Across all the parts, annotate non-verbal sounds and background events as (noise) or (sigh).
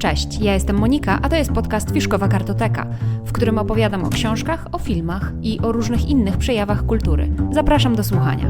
Cześć, ja jestem Monika, a to jest podcast Fiszkowa Kartoteka, w którym opowiadam o książkach, o filmach i o różnych innych przejawach kultury. Zapraszam do słuchania.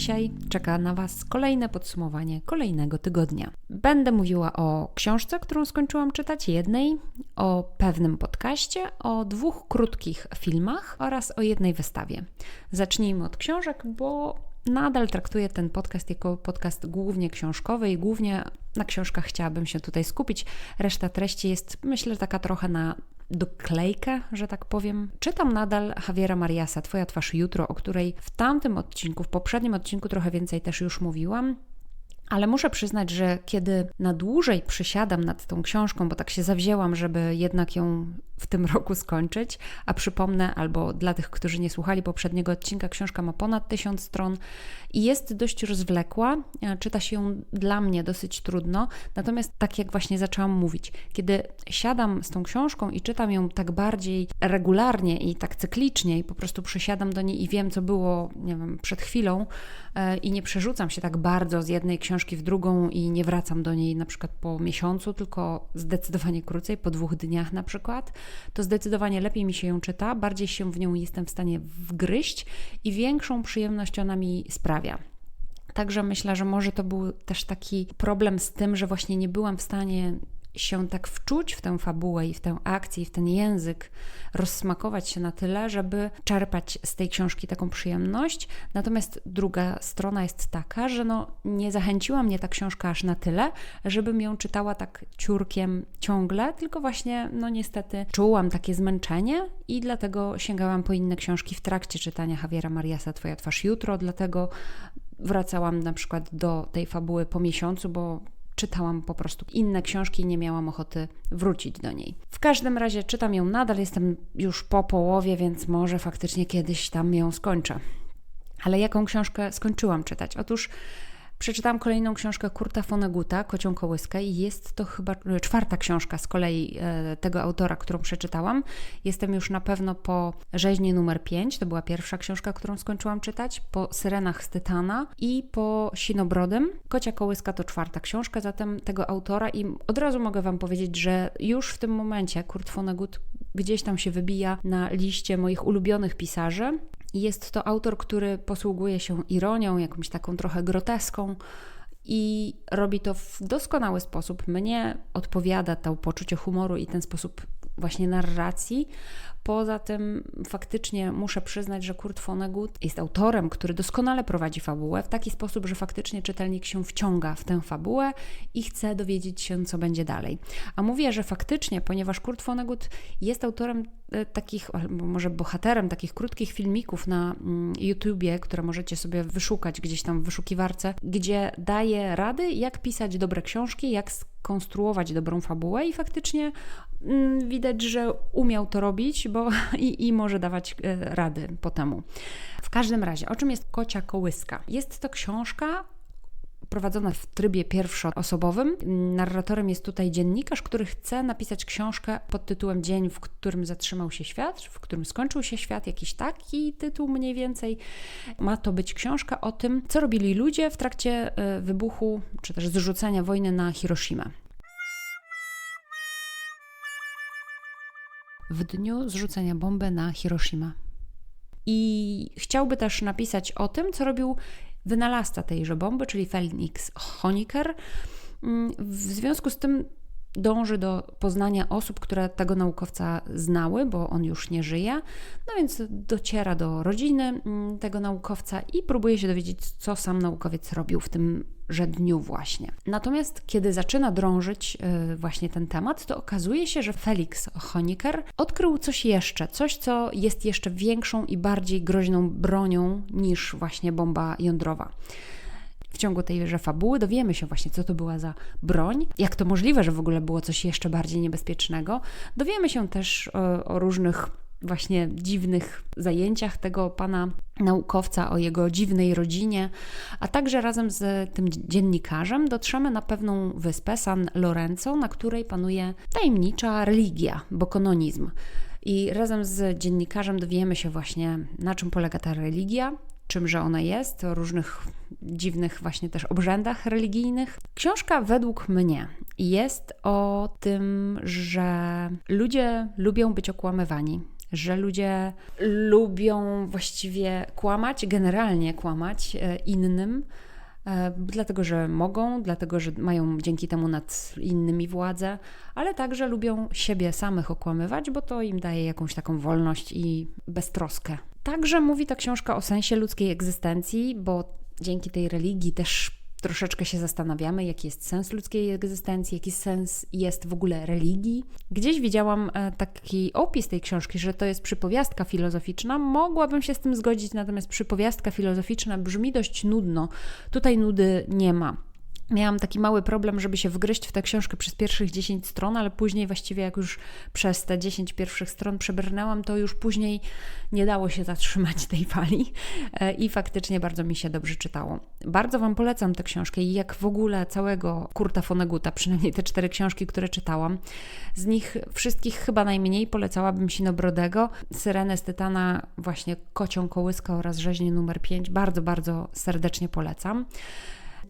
Dzisiaj czeka na Was kolejne podsumowanie kolejnego tygodnia. Będę mówiła o książce, którą skończyłam czytać, jednej, o pewnym podcaście, o dwóch krótkich filmach oraz o jednej wystawie. Zacznijmy od książek, bo nadal traktuję ten podcast jako podcast głównie książkowy i głównie na książkach chciałabym się tutaj skupić. Reszta treści jest, myślę, taka trochę na doklejkę, że tak powiem. Czytam nadal Javiera Mariasa, Twoja twarz jutro, o której w tamtym odcinku, w poprzednim odcinku trochę więcej też już mówiłam. Ale muszę przyznać, że kiedy na dłużej przysiadam nad tą książką, bo tak się zawzięłam, żeby jednak ją w tym (laughs) roku skończyć, a przypomnę, albo dla tych, którzy nie słuchali poprzedniego odcinka, książka ma ponad tysiąc stron i jest dość rozwlekła. E, czyta się ją dla mnie dosyć trudno, natomiast tak jak właśnie zaczęłam mówić, kiedy siadam z tą książką i czytam ją tak bardziej regularnie i tak cyklicznie i po prostu przysiadam do niej i wiem, co było, nie wiem, przed chwilą e, i nie przerzucam się tak bardzo z jednej książki w drugą i nie wracam do niej na przykład po miesiącu, tylko zdecydowanie krócej, po dwóch dniach na przykład, to zdecydowanie lepiej mi się ją czyta, bardziej się w nią jestem w stanie wgryźć i większą przyjemność ona mi sprawia. Także myślę, że może to był też taki problem z tym, że właśnie nie byłam w stanie się tak wczuć w tę fabułę i w tę akcję, i w ten język, rozsmakować się na tyle, żeby czerpać z tej książki taką przyjemność. Natomiast druga strona jest taka, że no, nie zachęciła mnie ta książka aż na tyle, żebym ją czytała tak ciurkiem ciągle, tylko właśnie, no niestety, czułam takie zmęczenie i dlatego sięgałam po inne książki w trakcie czytania Javiera Mariasa Twoja twarz jutro, dlatego wracałam na przykład do tej fabuły po miesiącu, bo czytałam po prostu inne książki i nie miałam ochoty wrócić do niej. W każdym razie czytam ją nadal, jestem już po połowie, więc może faktycznie kiedyś tam ją skończę. Ale jaką książkę skończyłam czytać? Otóż Przeczytałam kolejną książkę Kurta Foneguta, Kocią Kołyskę i jest to chyba e, czwarta książka z kolei e, tego autora, którą przeczytałam. Jestem już na pewno po rzeźni numer 5, to była pierwsza książka, którą skończyłam czytać, po Syrenach z Tytana i po Sinobrodem. Kocia Kołyska to czwarta książka, zatem tego autora i od razu mogę Wam powiedzieć, że już w tym momencie Kurt Vonnegut gdzieś tam się wybija na liście moich ulubionych pisarzy. Jest to autor, który posługuje się ironią, jakąś taką trochę groteską i robi to w doskonały sposób. Mnie odpowiada to poczucie humoru i ten sposób właśnie narracji. Poza tym faktycznie muszę przyznać, że Kurt Vonnegut jest autorem, który doskonale prowadzi fabułę w taki sposób, że faktycznie czytelnik się wciąga w tę fabułę i chce dowiedzieć się, co będzie dalej. A mówię, że faktycznie, ponieważ Kurt Vonnegut jest autorem e, takich, albo może bohaterem takich krótkich filmików na mm, YouTubie, które możecie sobie wyszukać gdzieś tam w wyszukiwarce, gdzie daje rady, jak pisać dobre książki, jak konstruować dobrą fabułę i faktycznie mm, widać, że umiał to robić, bo (laughs) i, i może dawać e, rady po temu. W każdym razie, o czym jest Kocia Kołyska? Jest to książka prowadzona w trybie pierwszoosobowym. Narratorem jest tutaj dziennikarz, który chce napisać książkę pod tytułem Dzień, w którym zatrzymał się świat, w którym skończył się świat, jakiś taki tytuł mniej więcej. Ma to być książka o tym, co robili ludzie w trakcie e, wybuchu czy też zrzucenia wojny na Hiroshima. W dniu zrzucenia bomby na Hiroshima. I chciałby też napisać o tym, co robił wynalazca tejże bomby, czyli Felix Honecker. Mm, w związku z tym dąży do poznania osób, które tego naukowca znały, bo on już nie żyje. No więc dociera do rodziny mm, tego naukowca i próbuje się dowiedzieć, co sam naukowiec robił w tym że dniu właśnie. Natomiast kiedy zaczyna drążyć yy, właśnie ten temat, to okazuje się, że Felix Honecker odkrył coś jeszcze, coś, co jest jeszcze większą i bardziej groźną bronią niż właśnie bomba jądrowa. Ciągu tejże fabuły dowiemy się właśnie, co to była za broń, jak to możliwe, że w ogóle było coś jeszcze bardziej niebezpiecznego. Dowiemy się też o, o różnych właśnie dziwnych zajęciach tego pana naukowca, o jego dziwnej rodzinie, a także razem z tym dziennikarzem dotrzemy na pewną wyspę San Lorenzo, na której panuje tajemnicza religia, bokononizm. I razem z dziennikarzem dowiemy się właśnie, na czym polega ta religia, czymże ona jest, o różnych dziwnych właśnie też obrzędach religijnych. Książka według mnie jest o tym, że ludzie lubią być okłamywani, że ludzie lubią właściwie kłamać, generalnie kłamać e, innym, e, dlatego że mogą, dlatego że mają dzięki temu nad innymi władzę, ale także lubią siebie samych okłamywać, bo to im daje jakąś taką wolność i beztroskę. Także mówi ta książka o sensie ludzkiej egzystencji, bo dzięki tej religii też troszeczkę się zastanawiamy, jaki jest sens ludzkiej egzystencji, jaki sens jest w ogóle religii. Gdzieś widziałam e, taki opis tej książki, że to jest przypowiastka filozoficzna. Mogłabym się z tym zgodzić, natomiast przypowiastka filozoficzna brzmi dość nudno. Tutaj nudy nie ma. Miałam taki mały problem, żeby się wgryźć w tę książkę przez pierwszych 10 stron, ale później właściwie jak już przez te 10 pierwszych stron przebrnęłam, to już później nie dało się zatrzymać tej fali e, i faktycznie bardzo mi się dobrze czytało. Bardzo Wam polecam tę książkę i jak w ogóle całego Kurta Foneguta, przynajmniej te cztery książki, które czytałam. Z nich wszystkich chyba najmniej polecałabym Sinobrodego, Syrenę z Tytana, właśnie Kocią Kołyskę oraz Rzeźnię numer 5. Bardzo, bardzo serdecznie polecam.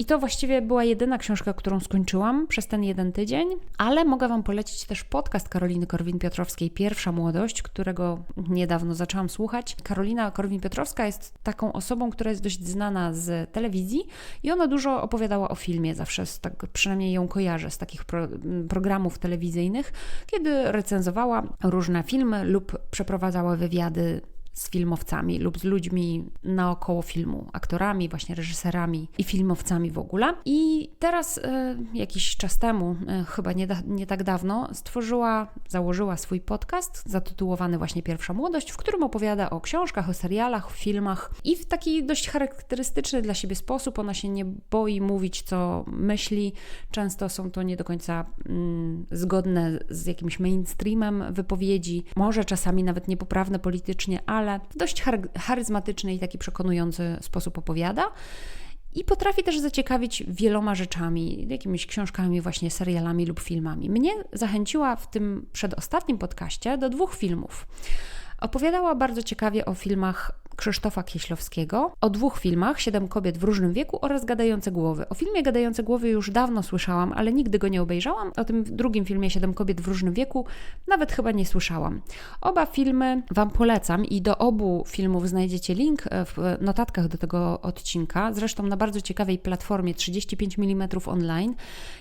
I to właściwie była jedyna książka, którą skończyłam przez ten jeden tydzień, ale mogę Wam polecić też podcast Karoliny Korwin-Piotrowskiej Pierwsza Młodość, którego niedawno zaczęłam słuchać. Karolina Korwin-Piotrowska jest taką osobą, która jest dość znana z telewizji i ona dużo opowiadała o filmie, zawsze tak, przynajmniej ją kojarzę z takich pro, programów telewizyjnych, kiedy recenzowała różne filmy lub przeprowadzała wywiady z filmowcami lub z ludźmi naokoło filmu, aktorami, właśnie reżyserami i filmowcami w ogóle. I teraz, e, jakiś czas temu, e, chyba nie, da, nie tak dawno, stworzyła, założyła swój podcast zatytułowany właśnie Pierwsza Młodość, w którym opowiada o książkach, o serialach, o filmach i w taki dość charakterystyczny dla siebie sposób. Ona się nie boi mówić, co myśli. Często są to nie do końca mm, zgodne z jakimś mainstreamem wypowiedzi, może czasami nawet niepoprawne politycznie, ale ale w dość charyzmatyczny i taki przekonujący sposób opowiada. I potrafi też zaciekawić wieloma rzeczami, jakimiś książkami, właśnie serialami lub filmami. Mnie zachęciła w tym przedostatnim podcaście do dwóch filmów. Opowiadała bardzo ciekawie o filmach Krzysztofa Kieślowskiego o dwóch filmach, Siedem kobiet w różnym wieku oraz Gadające głowy. O filmie Gadające głowy już dawno słyszałam, ale nigdy go nie obejrzałam. O tym drugim filmie Siedem kobiet w różnym wieku nawet chyba nie słyszałam. Oba filmy Wam polecam i do obu filmów znajdziecie link w notatkach do tego odcinka, zresztą na bardzo ciekawej platformie 35 mm online.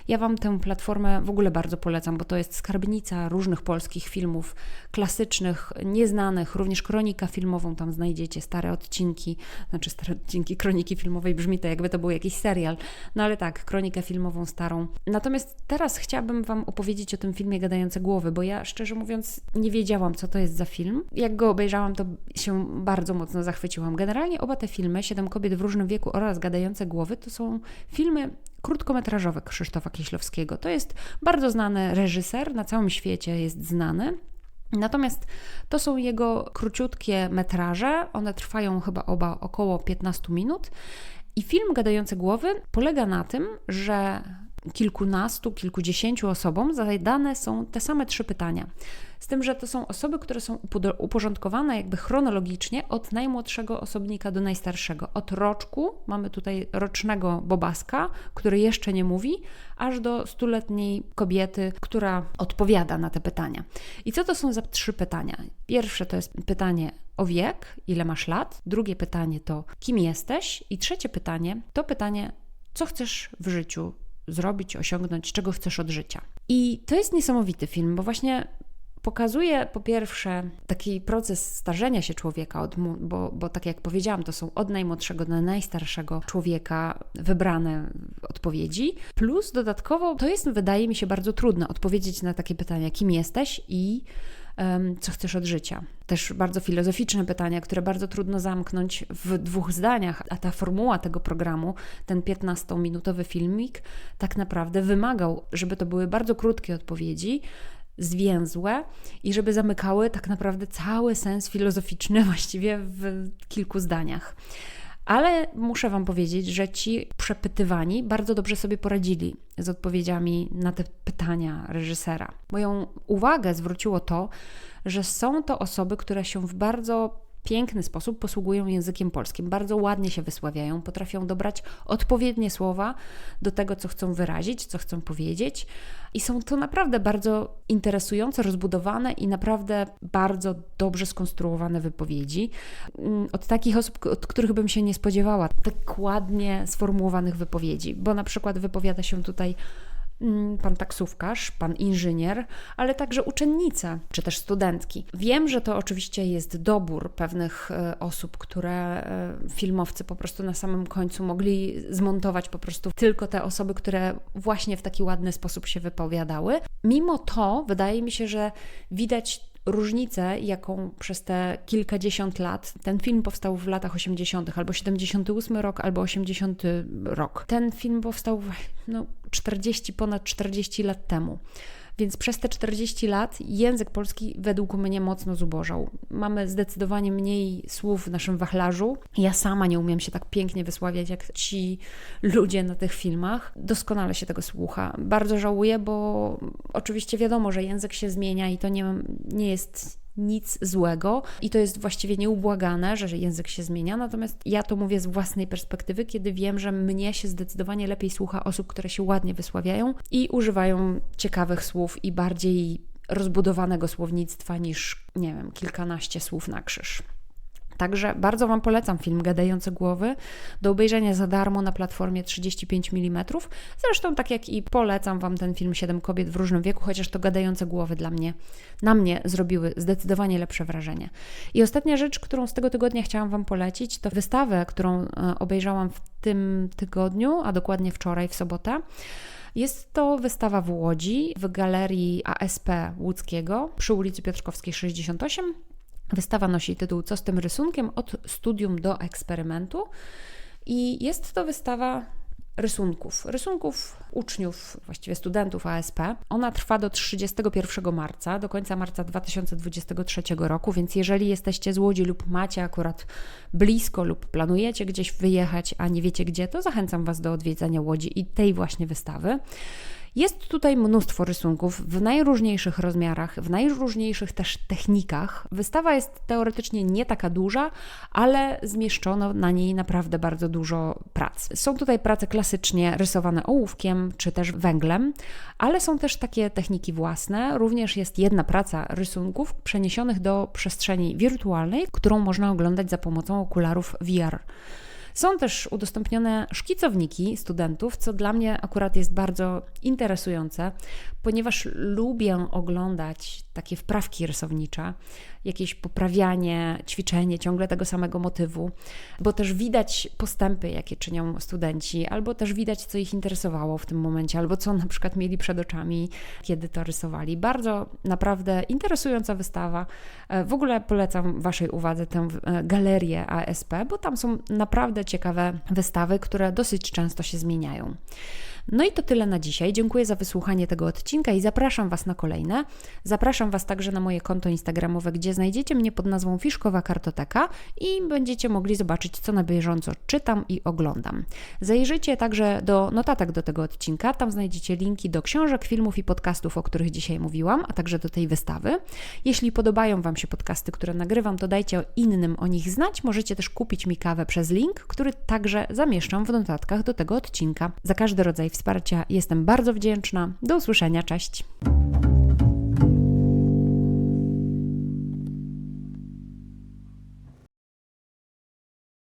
Ja Wam tę platformę w ogóle bardzo polecam, bo to jest skarbnica różnych polskich filmów klasycznych, nieznanych, również kronika filmową tam znajdziecie stare odcinki, znaczy stare odcinki kroniki filmowej, brzmi to jakby to był jakiś serial, no ale tak, kronikę filmową starą. Natomiast teraz chciałabym Wam opowiedzieć o tym filmie Gadające Głowy, bo ja szczerze mówiąc nie wiedziałam, co to jest za film. Jak go obejrzałam, to się bardzo mocno zachwyciłam. Generalnie oba te filmy, Siedem kobiet w różnym wieku oraz Gadające Głowy, to są filmy krótkometrażowe Krzysztofa Kieślowskiego. To jest bardzo znany reżyser, na całym świecie jest znany. Natomiast to są jego króciutkie metraże, one trwają chyba oba około 15 minut. I film Gadające Głowy polega na tym, że kilkunastu, kilkudziesięciu osobom zadane są te same trzy pytania. Z tym, że to są osoby, które są uporządkowane jakby chronologicznie od najmłodszego osobnika do najstarszego. Od roczku, mamy tutaj rocznego bobaska, który jeszcze nie mówi, aż do stuletniej kobiety, która odpowiada na te pytania. I co to są za trzy pytania? Pierwsze to jest pytanie o wiek, ile masz lat. Drugie pytanie to kim jesteś. I trzecie pytanie to pytanie, co chcesz w życiu zrobić, osiągnąć, czego chcesz od życia. I to jest niesamowity film, bo właśnie pokazuje po pierwsze taki proces starzenia się człowieka, od, bo, bo tak jak powiedziałam, to są od najmłodszego do najstarszego człowieka wybrane odpowiedzi, plus dodatkowo to jest, wydaje mi się, bardzo trudne odpowiedzieć na takie pytania, kim jesteś i co chcesz od życia. Też bardzo filozoficzne pytania, które bardzo trudno zamknąć w dwóch zdaniach, a ta formuła tego programu, ten 15-minutowy filmik, tak naprawdę wymagał, żeby to były bardzo krótkie odpowiedzi, zwięzłe i żeby zamykały tak naprawdę cały sens filozoficzny (laughs) właściwie w kilku zdaniach. Ale muszę Wam powiedzieć, że ci przepytywani bardzo dobrze sobie poradzili z odpowiedziami na te pytania reżysera. Moją uwagę zwróciło to, że są to osoby, które się w bardzo piękny sposób posługują językiem polskim. Bardzo ładnie się wysławiają, potrafią dobrać odpowiednie słowa do tego, co chcą wyrazić, co chcą powiedzieć. I są to naprawdę bardzo interesujące, rozbudowane i naprawdę bardzo dobrze skonstruowane wypowiedzi. Mm, od takich osób, od których bym się nie spodziewała, tak ładnie sformułowanych wypowiedzi, bo na przykład wypowiada się tutaj pan taksówkarz, pan inżynier, ale także uczennice czy też studentki. Wiem, że to oczywiście jest dobór pewnych e, osób, które e, filmowcy po prostu na samym końcu mogli zmontować po prostu tylko te osoby, które właśnie w taki ładny sposób się wypowiadały. Mimo to wydaje mi się, że widać różnicę, jaką przez te kilkadziesiąt lat, ten film powstał w latach 80., albo 78 rok, albo 80 rok. Ten film powstał no, 40, ponad 40 lat temu. Więc przez te 40 lat język polski według mnie mocno zubożał. Mamy zdecydowanie mniej słów w naszym wachlarzu. Ja sama nie umiem się tak pięknie wysławiać jak ci ludzie na tych filmach. Doskonale się tego słucha. Bardzo żałuję, bo oczywiście wiadomo, że język się zmienia i to nie, nie jest nic złego i to jest właściwie nieubłagane, że język się zmienia. Natomiast ja to mówię z własnej perspektywy, kiedy wiem, że mnie się zdecydowanie lepiej słucha osób, które się ładnie wysławiają i używają ciekawych słów i bardziej rozbudowanego słownictwa niż, nie wiem, kilkanaście słów na krzyż. Także bardzo Wam polecam film Gadające Głowy do obejrzenia za darmo na platformie 35 mm. Zresztą tak jak i polecam Wam ten film 7 kobiet w różnym wieku, chociaż to Gadające Głowy dla mnie, na mnie zrobiły zdecydowanie lepsze wrażenie. I ostatnia rzecz, którą z tego tygodnia chciałam Wam polecić, to wystawę, którą e, obejrzałam w tym tygodniu, a dokładnie wczoraj w sobotę. Jest to wystawa w Łodzi w galerii ASP Łódzkiego przy ulicy Piotrkowskiej 68. Wystawa nosi tytuł Co z tym rysunkiem? Od studium do eksperymentu. I jest to wystawa rysunków, rysunków uczniów, właściwie studentów ASP. Ona trwa do 31 marca, do końca marca 2023 roku, więc jeżeli jesteście z Łodzi lub macie akurat blisko lub planujecie gdzieś wyjechać, a nie wiecie gdzie, to zachęcam Was do odwiedzania Łodzi i tej właśnie wystawy. Jest tutaj mnóstwo rysunków w najróżniejszych rozmiarach, w najróżniejszych też technikach. Wystawa jest teoretycznie nie taka duża, ale zmieszczono na niej naprawdę bardzo dużo prac. Są tutaj prace klasycznie rysowane ołówkiem czy też węglem, ale są też takie techniki własne. Również jest jedna praca rysunków przeniesionych do przestrzeni wirtualnej, którą można oglądać za pomocą okularów VR. Są też udostępnione szkicowniki studentów, co dla mnie akurat jest bardzo interesujące, ponieważ lubię oglądać takie wprawki rysownicze, jakieś poprawianie, ćwiczenie ciągle tego samego motywu, bo też widać postępy, jakie czynią studenci, albo też widać, co ich interesowało w tym momencie, albo co na przykład mieli przed oczami, kiedy to rysowali. Bardzo naprawdę interesująca wystawa. E, w ogóle polecam Waszej uwadze tę e, galerię ASP, bo tam są naprawdę ciekawe wystawy, które dosyć często się zmieniają. No i to tyle na dzisiaj. Dziękuję za wysłuchanie tego odcinka i zapraszam Was na kolejne. Zapraszam Was także na moje konto Instagramowe, gdzie znajdziecie mnie pod nazwą Fiszkowa Kartoteka i będziecie mogli zobaczyć, co na bieżąco czytam i oglądam. Zajrzyjcie także do notatek do tego odcinka. Tam znajdziecie linki do książek, filmów i podcastów, o których dzisiaj mówiłam, a także do tej wystawy. Jeśli podobają Wam się podcasty, które nagrywam, to dajcie innym o nich znać. Możecie też kupić mi kawę przez link, który także zamieszczam w notatkach do tego odcinka. Za każdy rodzaj wsparcia. Jestem bardzo wdzięczna. Do usłyszenia. Cześć.